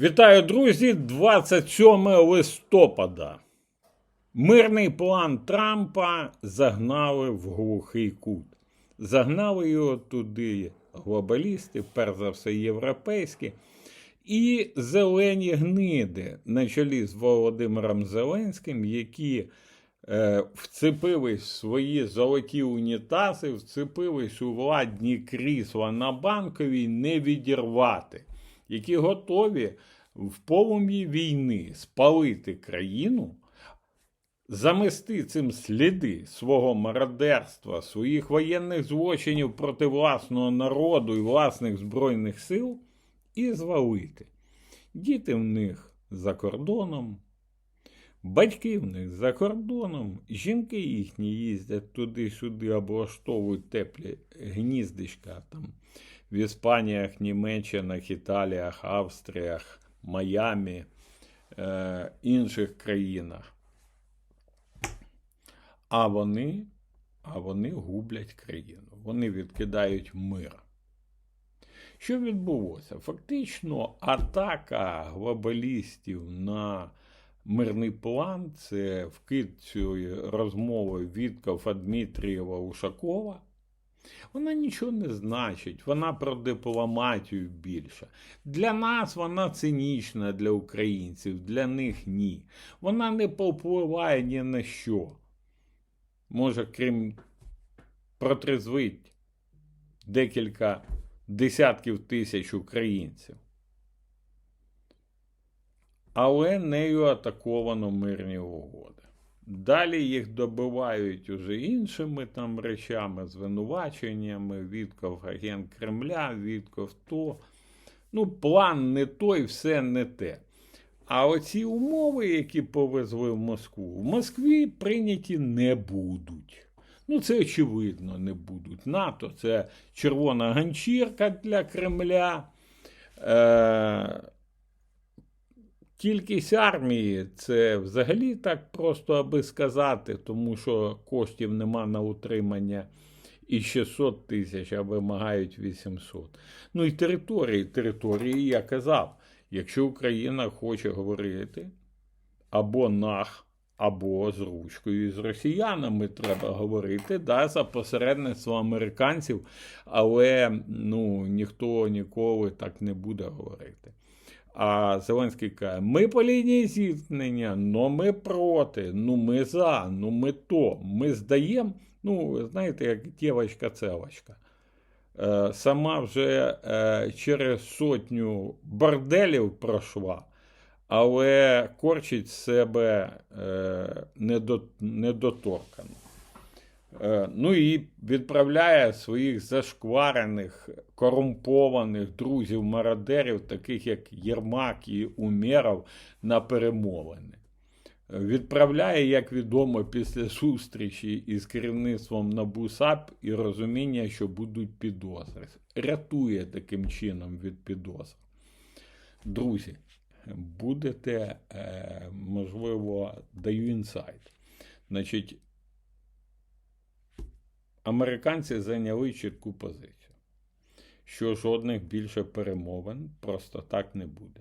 Вітаю, друзі! 27 листопада. Мирний план Трампа загнали в глухий кут. Загнали його туди глобалісти, перш за все європейські, і зелені гниди на чолі з Володимиром Зеленським, які е, вцепились в свої золоті унітази, вцепились у владні крісла на банковій не відірвати які готові в полум'ї війни спалити країну, замести цим сліди свого мародерства, своїх воєнних злочинів проти власного народу і власних збройних сил і звалити. Діти в них за кордоном, батьки в них за кордоном, жінки їхні їздять туди-сюди, облаштовують теплі гніздечка там в Іспаніях, Німеччинах, Італіях, Австріях, Майамі, е, інших країнах. А вони, а вони гублять країну. Вони відкидають мир. Що відбулося? Фактично, атака глобалістів на мирний план це вкид цієї розмови Віткова Дмитрієва Ушакова. Вона нічого не значить, вона про дипломатію більше. Для нас вона цинічна для українців, для них ні. Вона не повпливає ні на що. Може, крім протрезвить декілька десятків тисяч українців. Але нею атаковано мирні угоди. Далі їх добивають уже іншими там речами, звинуваченнями, Вітков агент Кремля, Вітков то. Ну, план не той, все не те. А оці умови, які повезли в Москву, в Москві прийняті не будуть. Ну, це очевидно, не будуть. НАТО це червона ганчірка для Кремля. Е- Кількість армії це взагалі так просто, аби сказати, тому що коштів нема на утримання і 600 тисяч, а вимагають 800. Ну і території, території, я казав, якщо Україна хоче говорити або нах, або з ручкою з росіянами треба говорити, да, за посередництво американців, але ну, ніхто ніколи так не буде говорити. А Зеленський каже, ми по лінії зіткнення, ну ми проти, ну ми за, ну ми то, ми здаємо. Ну, знаєте, як дівчинка целочка Е, сама вже е, через сотню борделів пройшла, але корчить себе е, недоторкано. Е, Ну і відправляє своїх зашкварених, корумпованих друзів-мародерів, таких як Єрмак і Умєров, на перемовини. Е, Відправляє, як відомо, після зустрічі із керівництвом НАБУ САП і розуміння, що будуть підозри. Рятує таким чином від підозр. Друзі, будете, е, можливо, даю інсайт. Значить, американці зайняли чітку позицію, що жодних більше перемовин просто так не буде.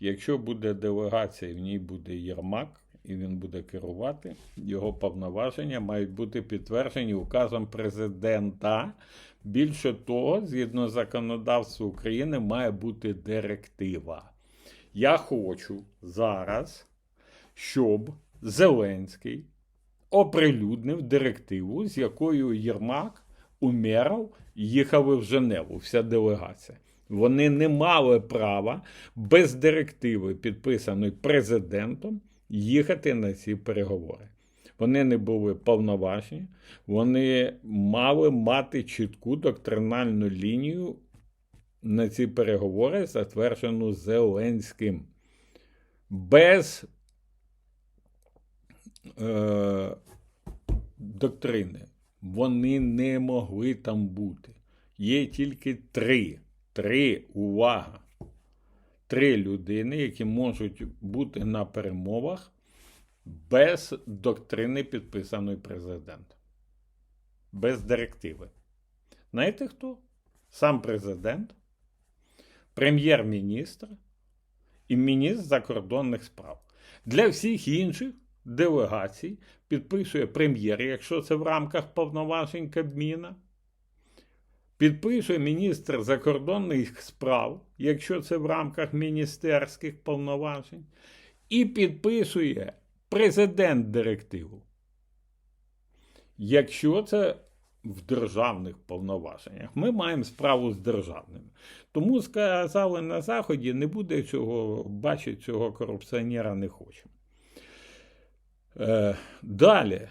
Якщо буде делегація, в ній буде Єрмак, і він буде керувати, його повноваження мають бути підтверджені указом президента. Більше того, згідно законодавства України, має бути директива. Я хочу зараз, щоб Зеленський оприлюднив директиву, з якою Єрмак, Умєров їхали в Женеву, вся делегація. Вони не мали права без директиви, підписаної президентом, їхати на ці переговори. Вони не були повноважні, вони мали мати чітку доктринальну лінію на ці переговори, затверджену Зеленським. Без е, доктрини. Вони не могли там бути. Є тільки три. Три увага. Три людини, які можуть бути на перемовах без доктрини, підписаної президентом. Без директиви. Знаєте хто? Сам президент, прем'єр-міністр і міністр закордонних справ. Для всіх інших делегацій підписує прем'єр, якщо це в рамках повноважень Кабміна. Підписує міністр закордонних справ, якщо це в рамках міністерських повноважень, і підписує президент директиву. Якщо це в державних повноваженнях, ми маємо справу з державними. Тому сказали на Заході, не буде цього, бачить цього корупціонера не хочемо. Е, далі,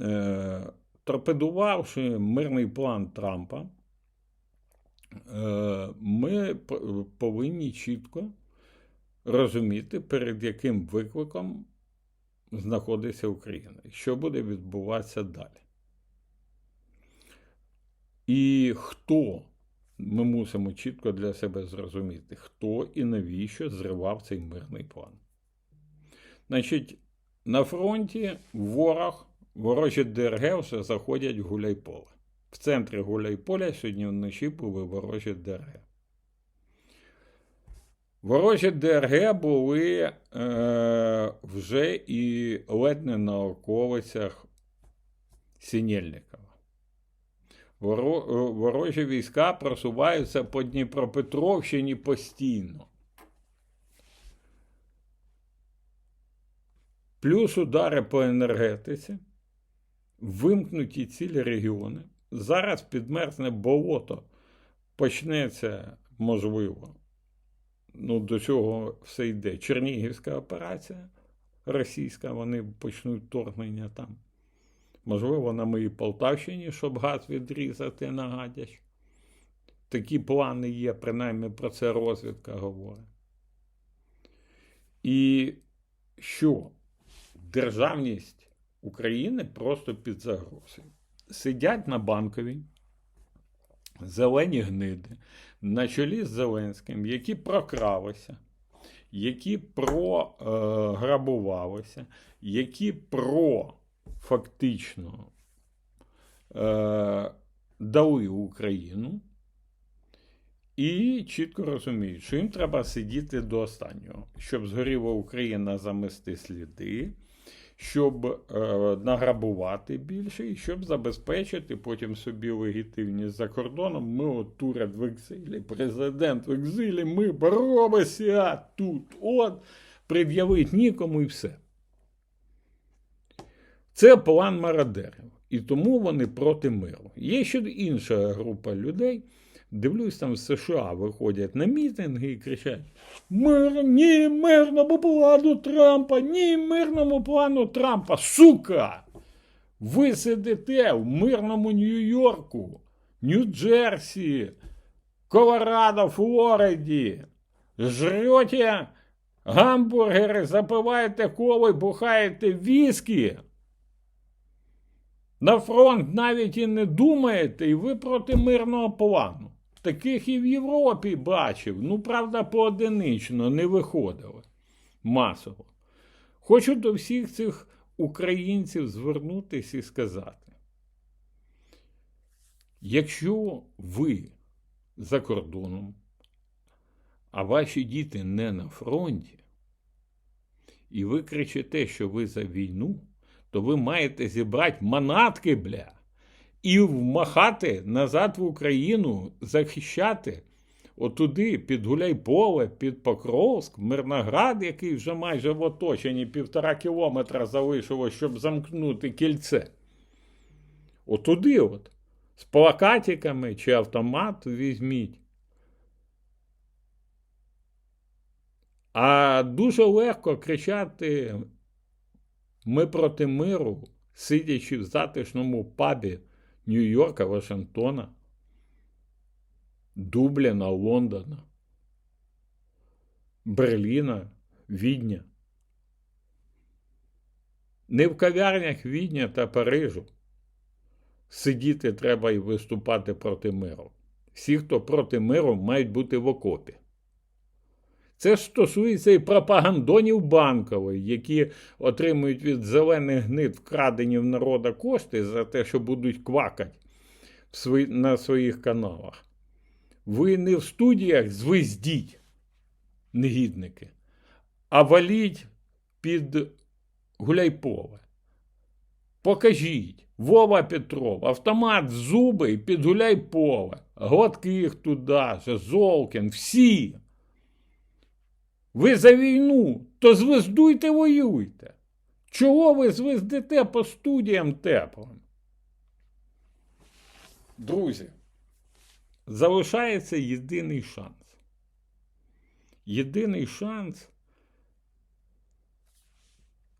е, торпедувавши мирний план Трампа, е, ми повинні чітко розуміти, перед яким викликом знаходиться Україна, що буде відбуватися далі. І хто, ми мусимо чітко для себе зрозуміти, хто і навіщо зривав цей мирний план. Значить, на фронті ворог, ворожі ДРГ вже заходять в Гуляйполе. В центрі Гуляйполя сьогодні вночі були ворожі ДРГ. Ворожі ДРГ були е, вже і ледь не на околицях Сінєльникова. Ворожі війська просуваються по Дніпропетровщині постійно. Плюс удари по енергетиці, вимкнуті цілі регіони. Зараз підмерзне болото, почнеться можливо ну, до цього все йде. Чернігівська операція російська, вони почнуть вторгнення там. Можливо, на моїй Полтавщині, щоб газ відрізати на гадяч. Такі плани є, принаймні про це розвідка говорить. І що? Державність України просто під загрозою. Сидять на банковій зелені гниди на чолі з Зеленським, які прокралися, які програбувалися, які про фактично е, дали Україну. І чітко розуміють, що їм треба сидіти до останнього, щоб згоріла Україна замести сліди, щоб е, награбувати більше і щоб забезпечити потім собі легітимність за кордоном. Ми от уряд в екзилі, президент в екзилі, ми боромося тут, от, пред'явить нікому і все. Це план мародерів. І тому вони проти миру. Є ще інша група людей. Дивлюсь, там в США виходять на мітинги і кричать: Мир, ні, мирному плану Трампа, ні, мирному плану Трампа, сука! Ви сидите в мирному Нью-Йорку, Нью-Джерсі, Колорадо, Флориді, жрете гамбургери, запиваєте коло бухаєте віскі. На фронт навіть і не думаєте, і ви проти мирного плану. Таких і в Європі бачив. Ну, правда, поодинично не виходили масово. Хочу до всіх цих українців звернутися і сказати: якщо ви за кордоном, а ваші діти не на фронті, і ви кричите, що ви за війну, то ви маєте зібрати манатки, бля і вмахати назад в Україну, захищати отуди, під Гуляйполе, під Покровськ, Мирноград, який вже майже в оточенні півтора кілометра залишилось, щоб замкнути кільце. Отуди, от, з плакатиками чи автомат візьміть. А дуже легко кричати ми проти миру, сидячи в затишному пабі. Нью-Йорка, Вашингтона, Дубліна, Лондона, Берліна, Відня. Не в кав'ярнях Відня та Парижу. Сидіти треба і виступати проти миру. Всі, хто проти миру, мають бути в окопі. Це стосується і пропагандонів банкової, які отримують від зелених гнид вкрадені в народа кошти за те, що будуть квакати на своїх каналах. Ви не в студіях звездіть. негідники, а валіть під Гуляйполе. Покажіть, Вова Петров, автомат в зуби під Гуляйполе. Гладких туди Золкін, всі. Ви за війну, то звездуйте, воюйте. Чого ви звездите по студіям теплим? Друзі, залишається єдиний шанс. Єдиний шанс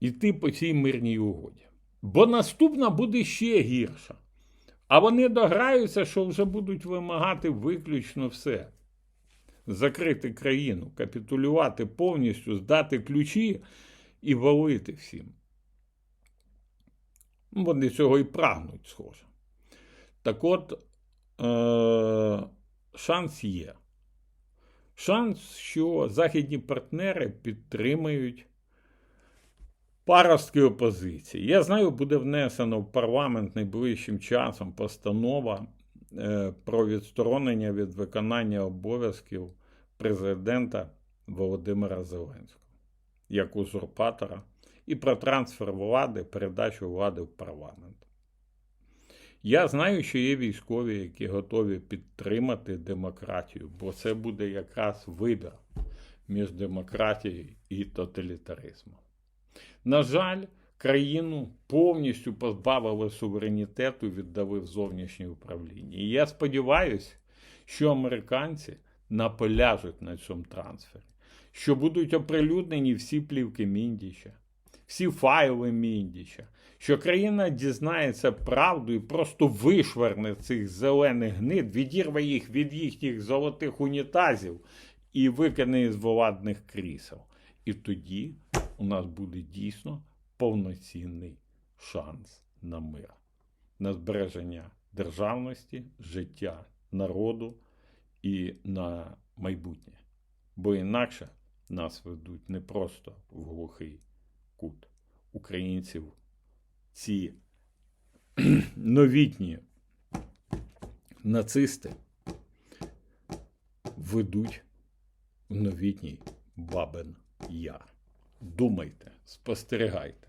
іти по цій мирній угоді. Бо наступна буде ще гірша. А вони дограються, що вже будуть вимагати виключно все. Закрити країну, капітулювати повністю, здати ключі і валити всім. Ну, Вони цього і прагнуть, схоже. Так от, е- шанс є. Шанс, що західні партнери підтримають паростки опозиції. Я знаю, буде внесено в парламент найближчим часом постанова про відсторонення від виконання обов'язків президента Володимира Зеленського як узурпатора і про трансфер влади, передачу влади в парламент. Я знаю, що є військові, які готові підтримати демократію, бо це буде якраз вибір між демократією і тоталітаризмом. На жаль, країну повністю позбавили суверенітету, віддали зовнішнє управління. І я сподіваюся, що американці наполяжуть на цьому трансфері, що будуть оприлюднені всі плівки Міндіча, всі файли Міндіча, що країна дізнається правду і просто вишверне цих зелених гнид, відірве їх від їхніх золотих унітазів і викине із владних крісел. І тоді у нас буде дійсно повноцінний шанс на мир, на збереження державності, життя народу і на майбутнє. Бо інакше нас ведуть не просто в глухий кут українців. Ці новітні нацисти ведуть в новітній Бабин Яр. Думайте, спостерігайте,